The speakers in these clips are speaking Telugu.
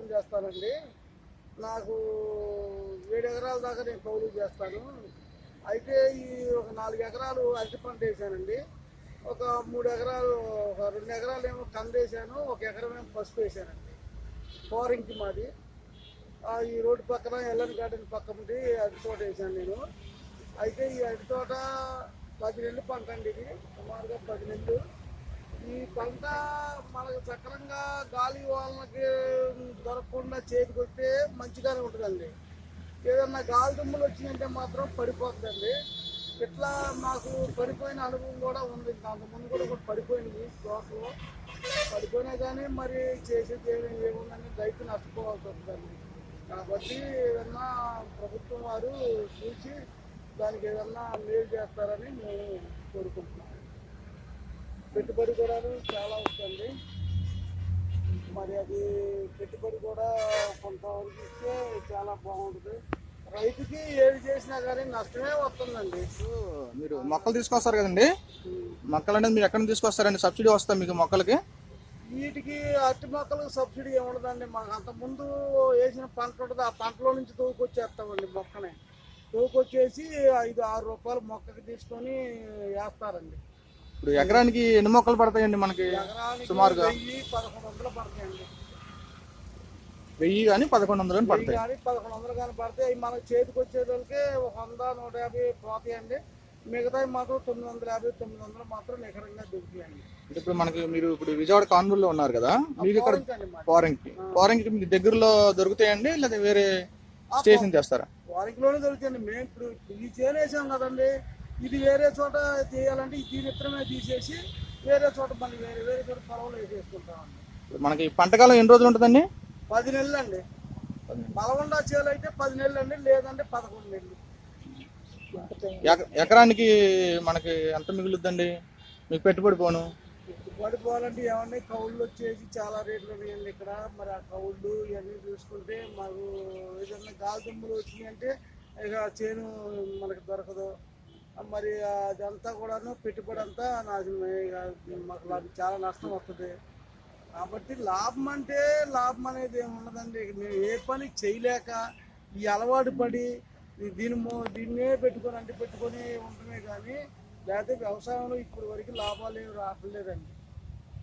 తీసుకొని చేస్తానండి. నాకు ఏడు ఎకరాల దాకా నేను కౌలు చేస్తాను. అయితే ఈ ఒక నాలుగు ఎకరాలు అరటి పంట వేసానండి. ఒక మూడు ఎకరాలు ఒక రెండు ఎకరాలు ఏమో కంద వేసాను. ఒక ఎకరం ఏమో పసుపు వేసానండి. ఫోరింగ్కి మాది. ఆ, ఈ రోడ్డు పక్కన ఎల్లని గార్డెన్ పక్క ఉంది అరటి తోట వేసాను నేను. అయితే ఈ అరటి తోట పది నెలలు పంట అండి ఇది. సుమారుగా పది నెలలు. ఈ పంట మనకు సక్రంగా గాలి వాళ్ళకి దొరకకుండా చేతికి వస్తే మంచిగానే ఉంటుందండి. ఏదన్నా గాలి దుమ్ములు వచ్చిందంటే మాత్రం పడిపోతుందండి. ఇట్లా మాకు పడిపోయిన అనుభవం కూడా ఉంది. అంతకుముందు కూడా ఒకటి పడిపోయింది తోటలో పడిపోయినా కానీ మరి చేసేది చేయడం ఏముందని రైతు నష్టపోవాల్సి వస్తుందండి. కాబట్టి ఏదన్నా ప్రభుత్వం వారు చూసి దానికి ఏదన్నా మేలు చేస్తారని మేము కోరుకుంటున్నాం. పెట్టుబడి కూడా చాలా అవుతుంది మరి అది పెట్టుబడి కూడా కొంతవరకు ఇస్తే చాలా బాగుంటుంది. రైతుకి ఏది చేసినా కానీ నష్టమే వస్తుందండి. మీరు మొక్కలు తీసుకొస్తారు కదండి? మొక్కలు అనేది మీరు ఎక్కడ తీసుకొస్తారండి? సబ్సిడీ వస్తా మీకు మొక్కలకి? వీటికి అరటి మొక్కలకు సబ్సిడీ ఏముండదండి. మాకు అంత ముందు వేసిన పంట ఉంటుంది. ఆ పంటలో నుంచి తోకొచ్చేస్తామండి మొక్కని. తోకొచ్చేసి ఐదు ఆరు రూపాయలు మొక్కకి తీసుకొని వేస్తారండి. ఇప్పుడు ఎకరానికి ఎన్ని మొక్కలు పడతాయండి మనకి సుమారుగా? వెయ్యి కానీ పదకొండు వందలు కానీ పడతాయి. పదకొండు వందలు కానీ మనకు చేతికి వచ్చేదానికి ఒక వంద నూట యాభై పోతాయండి. మిగతావి మాత్రం తొమ్మిది వందల యాభై తొమ్మిది వందలు మాత్రం నికరంగా దొరుకుతాయండి. ఇప్పుడు మనకి మీరు ఇప్పుడు విజయవాడ కాన్పూర్లో ఉన్నారు కదా మీకు ఇక్కడ. ఫారెన్కి ఫారెన్కి. మీకు దగ్గరలో దొరుకుతాయండి లేదా వేరే స్టేషన్ చేస్తారా వారికిలోనే దొరుకుతాయండి. మేము ఇప్పుడు ఈ చేను వేసాం కదండి. ఇది వేరే చోట చేయాలంటే దీని ఇత్తనమే తీసేసి వేరే చోట మళ్ళీ వేరే వేరే చోట పొలంలో వేసేసుకుంటామండి. మనకి పంటకాలం ఎన్ని రోజులు ఉంటుందండి? పది నెలలు అండి బలగొండ చేలు అయితే పది నెలలు అండి లేదంటే పదకొండు నెలలు. ఎక- ఎకరానికి మనకి ఎంత మిగులుద్దండి? మీకు పెట్టుబడి పోను. పడిపోవాలంటే ఏమన్నా కౌళ్ళు వచ్చేసి చాలా రేట్లు ఉన్నాయండి ఇక్కడ. మరి ఆ కౌళ్ళు ఇవన్నీ చూసుకుంటే మాకు ఏదన్నా గాలి దుమ్ములు వచ్చినాయంటే ఇక చేను మనకు దొరకదు. మరి అదంతా కూడాను పెట్టుబడి అంతా నాశనమే ఇక మాకు చాలా నష్టం వస్తుంది. కాబట్టి లాభం అంటే లాభం అనేది ఏమి ఉండదండి. మేము ఏ పని చేయలేక ఈ అలవాటు పడి దీని దీన్నే పెట్టుకొని అంటే పెట్టుకొని ఉండమే కానీ లేకపోతే వ్యవసాయంలో ఇప్పటి వరకు లాభాలు ఏమి రావట్లేదండి.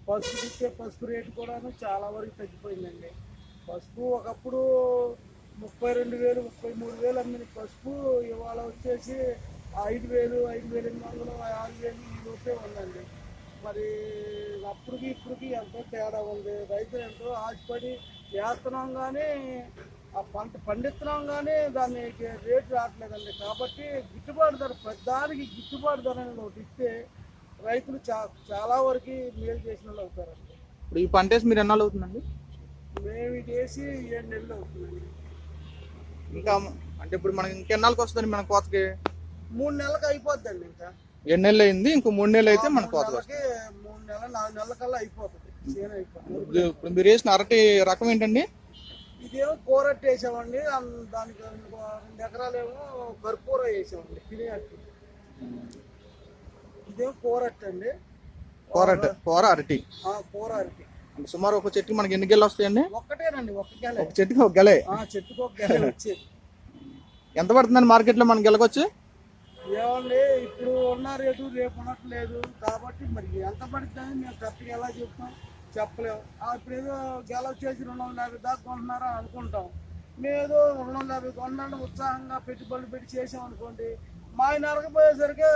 పసుపు ఇచ్చే పసుపు రేటు కూడాను చాలా వరకు తగ్గిపోయిందండి. పసుపు ఒకప్పుడు ముప్పై రెండు వేలు ముప్పై మూడు వేలు అమ్మిన పసుపు ఇవాళ వచ్చేసి ఐదు వేలు ఐదు వేలు ఎనిమిది వందలు ఆరు వేలు ఈ లోపే ఉందండి. మరి అప్పటికి ఇప్పటికి ఎంతో తేడా ఉంది. రైతులు ఎంతో ఆశపడి వేస్తున్నాం కానీ ఆ పంట పండిస్తున్నాం కానీ దాన్ని రేటు రావట్లేదండి. కాబట్టి గిట్టుబాటు ధర ప్రతిదానికి గిట్టుబాటు ధర అనేది ఒకటి ఇస్తే రైతులు చా చాలా వరకు మేలు చేసిన వాళ్ళు అవుతారండి. ఇప్పుడు ఈ పంట వేసి మీరు ఎన్నాళ్ళు అవుతుందండి? మేము ఇది వేసి ఏడు నెలలు అవుతుందండి. ఇంకా అంటే ఇప్పుడు మనకి ఇంకెన్నాళ్ళకి వస్తుందండి మన కోతకి? మూడు నెలలకు అయిపోద్దండి ఇంకా. ఏడు నెలలు అయింది ఇంకో మూడు నెలలు అయితే మన వస్తుంది నెలలకి మూడు నెలలు నాలుగు నెలల కల్లా అయిపోతుంది. చేను అయిపోతుంది. ఇప్పుడు ఇప్పుడు మీరు వేసిన అరటి రకం ఏంటండి? ఇదేమో కూరట్టు వేసామండి. దానికి ఇంకో రెండు ఎకరాలు ఏమో కర్పూర వేసామండి తినే అట్టు ఇదేమో కూరట్టు అండి. కూర కూర అరటి. ఆ, కూర అరటి. అంటే సుమారు ఒక చెట్టుకి మనకి ఎన్ని గెలు వస్తాయండి? ఒక్కటేనండి ఒక్క గెల. ఒక చెట్టుకి ఒక గెలే. ఆ, చెట్టుకు ఒక గెల వచ్చేది. ఎంత పడుతుందండి మార్కెట్లో మనకి గెలకొచ్చి ఏమండి ఇప్పుడు ఉన్న రేటు రేపు ఉండట్లేదు. కాబట్టి మరి ఎంత పడుతుందని మేము కరెక్ట్గా ఎలా చెప్తాం? చెప్పలేము ఇప్పుడు ఏదో గెలవ చేసి రెండు వందల యాభై దాకా కొంటున్నారా అనుకుంటాం. మేము ఏదో రెండు వందల యాభై కొన్నాను ఉత్సాహంగా పెట్టుబడులు పెట్టి చేసాం మా నరకపోయేసరికి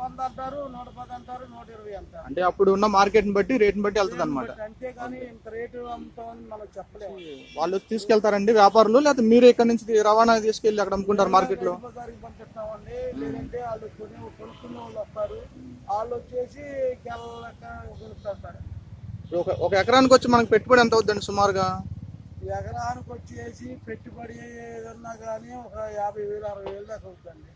వంద అంటారు నూట పది అంటారు నూట ఇరవై అంటారు. అంటే అప్పుడు ఉన్న మార్కెట్ని బట్టి రేట్ని బట్టి వెళ్తుంది అనమాట అంతేగాని ఇంత రేటు అమ్ముతామని మనం చెప్పలేము. వాళ్ళు తీసుకెళ్తారండి వ్యాపారులు లేకపోతే మీరు ఇక్కడ నుంచి రవాణా తీసుకెళ్ళి అక్కడ అమ్ముకుంటారు రైతు బజార్కి పంపిస్తామండి. లేదంటే వాళ్ళు కొని కొనుక్కునే వాళ్ళు వస్తారు. వాళ్ళు వచ్చేసి కొనుక్కుంటారు. ఒక ఒక ఎకరానికి వచ్చి మనకి పెట్టుబడి ఎంత అవుతుందండి సుమారుగా? ఎకరానికి వచ్చేసి పెట్టుబడి ఏదన్నా కానీ ఒక యాభై వేలు అరవై వేలు దాకా అవుతుందండి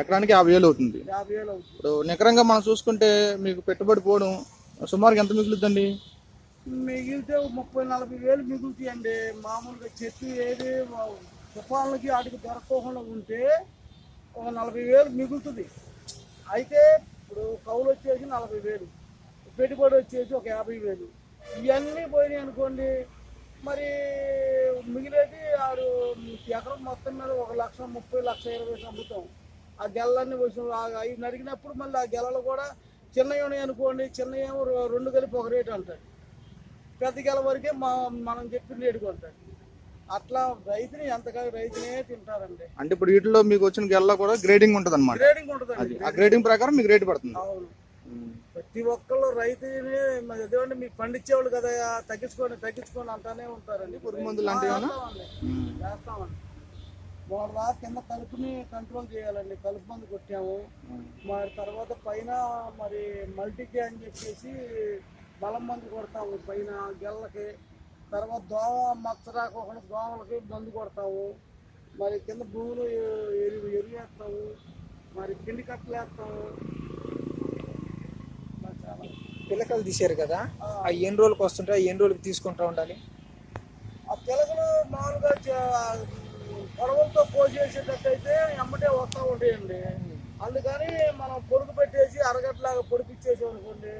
ఎకరానికి యాభై వేలు అవుతుంది. యాభై వేలు అవుతుంది. ఇప్పుడు నికరంగా మనం చూసుకుంటే మీకు పెట్టుబడి పోవడం సుమారుగా ఎంత మిగులుద్దండి? మిగిలితే ముప్పై నలభై వేలు మిగులుతాయండి. మామూలుగా చెట్టు ఏది తుఫాన్లకి వాటికి దొరకకుండా ఉంటే ఒక నలభై వేలు మిగులుతుంది. అయితే ఇప్పుడు కౌలు వచ్చేసి నలభై వేలు పెట్టుబడి వచ్చేసి ఒక యాభై వేలు. ఇవన్నీ పోయినాయి అనుకోండి మరి మిగిలేది ఆరు ఎకరం మొత్తం మీద ఒక లక్ష ముప్పై లక్ష ఇరవై అమ్ముతాం. ఆ గెలలన్నీ వచ్చిన అవి నడిగినప్పుడు మళ్ళీ ఆ గెలలు కూడా చిన్నవి ఉన్నాయి అనుకోండి చిన్న ఏమో రెండు కలిపి ఒక రేటు అంటాడు పెద్ద గెల వరకే మా మనం చెప్పిన రేటు కొంటాడు అట్లా రైతుని ఎంతగా రైతునే తింటారండి. అంటే ఇప్పుడు వీటిలో మీకు వచ్చిన గెల్లో కూడా గ్రేడింగ్ ఉంటుంది అనమాట గ్రేడింగ్ ఉంటుందండి ఆ గ్రేడింగ్ ప్రకారం మీకు రేటు పడుతుంది. అవును. ప్రతి ఒక్కళ్ళు రైతుని మరి అదేమంటే మీకు పండించేవాళ్ళు కదా తగ్గించుకోండి తగ్గించుకోండి అంటానే ఉంటారండి. పురుగు మందులు? చేస్తామండి. చేస్తామండి మూడలా కింద కలుపుని కంట్రోల్ చేయాలండి. కలుపు మందు కొట్టాము. మరి తర్వాత పైన మరి మల్టీకే అని చెప్పేసి బలం మందు కొడతాము పైన గెల్లకి. తర్వాత దోమ మచ్చ రాకోకుండా దోమలకి మందు కొడతాము. మరి కింద భూములు ఎరువు ఎరువు వేస్తాము మరి పిండి కట్టలు వేస్తాము చాలా పిల్లకలు తీశారు కదా ఆ. ఎన్ని రోజులకు వస్తుంటాయి ఎన్ని రోజులకు తీసుకుంటా ఉండాలి? ఆ పిలకలు మామూలుగా పొడవులతో కోసేసేటట్టయితే ఎమ్మటే వస్తూ ఉంటాయండి. అందుకని మనం పొడుగు పెట్టేసి అరగట్లాగా పొడిపిచ్చేసాం అనుకోండి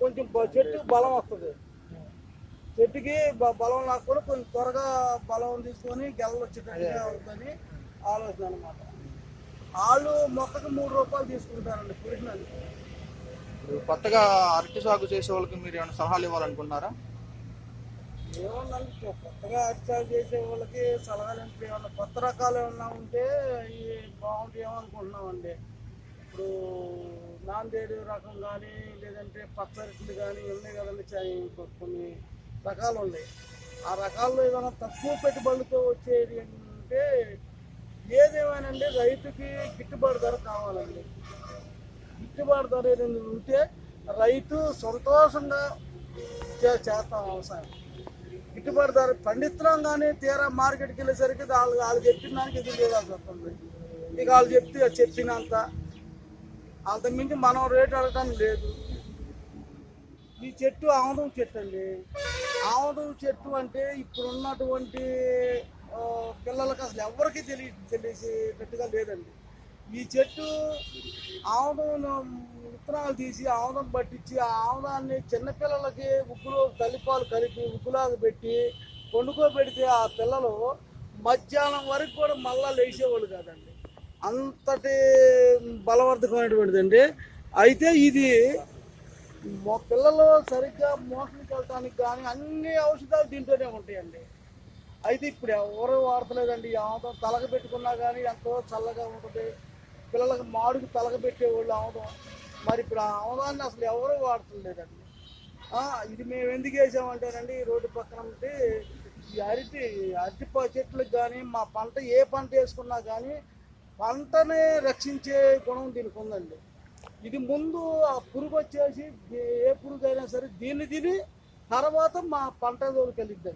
కొంచెం చెట్టు బలం వస్తుంది. చెట్టుకి బలం లాక్కొని కొంచెం త్వరగా బలం తీసుకొని గెలలు వచ్చేటట్టుగా అవుతుందని ఆలోచన అనమాట వాళ్ళు మొక్కకి మూడు రూపాయలు తీసుకుంటారండి పురిటినందుకు కొత్తగా అరటి సాగు చేసే వాళ్ళకి మీరు ఏమైనా సలహాలు ఇవ్వాలనుకుంటున్నారా? ఏమన్నా కొత్తగా అరటి సాగు చేసే వాళ్ళకి సలహాలు అంటే ఏమన్నా కొత్త రకాలు ఏమన్నా ఉంటే బాగుంటుంది బాగుంటాయేమో అనుకుంటున్నామండి ఇప్పుడు నాందేడు రకం కానీ లేదంటే పచ్చ అరటిలు కానీ ఉన్నాయి కదండి కొన్ని రకాలు ఉన్నాయి. ఆ రకాల్లో ఏదైనా తక్కువ పెట్టుబడులతో వచ్చేది అంటే ఏదేమైనాండి రైతుకి గిట్టుబాటు ధర కావాలండి. గిట్టుబాటు ధర ఏదైనా ఉంటే రైతు సంతోషంగా చేస్తాం వ్యవసాయం. గిట్టుబాటు ధర పండిస్తున్నాం కానీ తీరా మార్కెట్కి వెళ్ళేసరికి వాళ్ళు వాళ్ళు చెప్పిన దానికి ఎదురు చేయాల్సి వస్తుంది. ఇక వాళ్ళు చెప్తే చెప్పినంత. అంతకుమించి మనం రేటు అడగడం లేదు. ఈ చెట్టు ఆముదం చెట్టు అండి. ఆముదం చెట్టు అంటే ఇప్పుడు ఉన్నటువంటి పిల్లలకి అసలు ఎవరికి తెలియ తెలిసేటట్టుగా లేదండి. ఈ చెట్టు ఆవదం విత్తనాలు తీసి ఆముదం పట్టించి ఆ ఆముదాన్ని చిన్నపిల్లలకి ఉప్పులో తల్లిపాలు కలిపి ఉప్పులాగా పెట్టి వండుకోబెడితే ఆ పిల్లలు మధ్యాహ్నం వరకు కూడా మళ్ళా లేచేవాళ్ళు కాదండి. అంతటి బలవర్ధకమైనటువంటిదండి. అయితే ఇది మా పిల్లలు సరిగ్గా మోషన్కి వెళ్ళటానికి కానీ అన్ని ఔషధాలు దీంట్లోనే ఉంటాయండి. అయితే ఇప్పుడు ఎవరు వాడతలేదండి. ఆముదం తలగ పెట్టుకున్నా కానీ ఎంతో చల్లగా ఉంటుంది. పిల్లలకు మాడుకు తలగ పెట్టేవాళ్ళు అవడం మరి ఇప్పుడు ఆ అవదాన్ని అసలు ఎవరు వాడతలేదండి ఇది మేము ఎందుకు వేసామంటేనండి రోడ్డు పక్కన ఉంటే ఈ అరటి అరటి చెట్లకు కానీ మా పంట ఏ పంట వేసుకున్నా కానీ పంటని రక్షించే గుణం దీనికి ఉందండి. ఇది ముందు ఆ పురుగు వచ్చేసి ఏ- పురుగు అయినా సరే దీన్ని తిని తర్వాత మా పంట జోలికి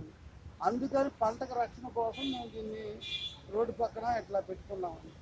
అందుకని పంటకు రక్షణ కోసం మేము దీన్ని రోడ్డు పక్కన ఇట్లా పెట్టుకున్నామండి.